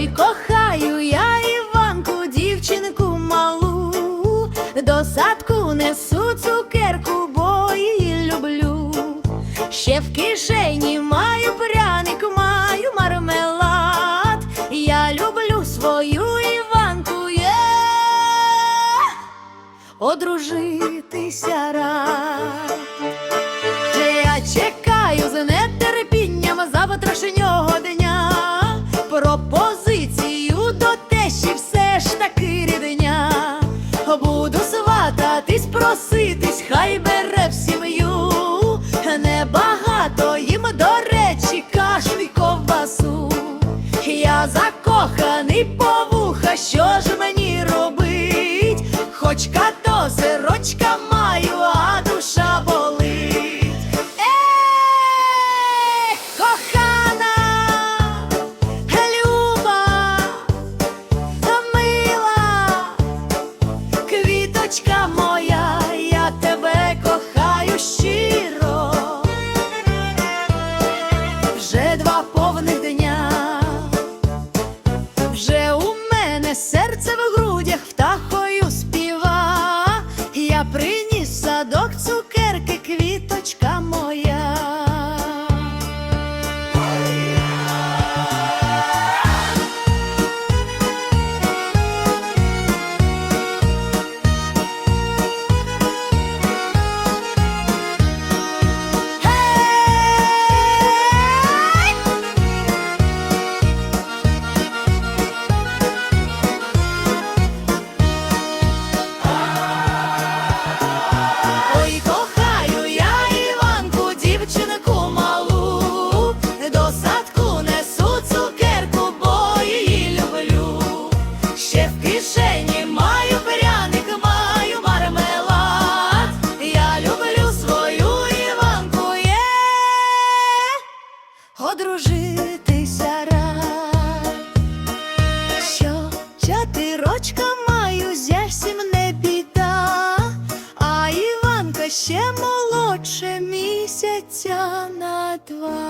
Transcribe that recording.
Ой, кохаю я Іванку, дівчинку малу, до садку несу цукерку, бо її люблю, ще в кишені маю пряник, маю мармелад. Я люблю свою Іванку, є одружитися рад. Я чекаю з нетерпінням завтрашнього. Проситись, хай бере в сім'ю. Небагато їм до речі, кашу й ковбасу. Я закоханий по вуха, що ж мені робить? Хоч като Подружитися рад, що чатирочка маю зовсім не біда, а Іванка ще молодше місяця на два.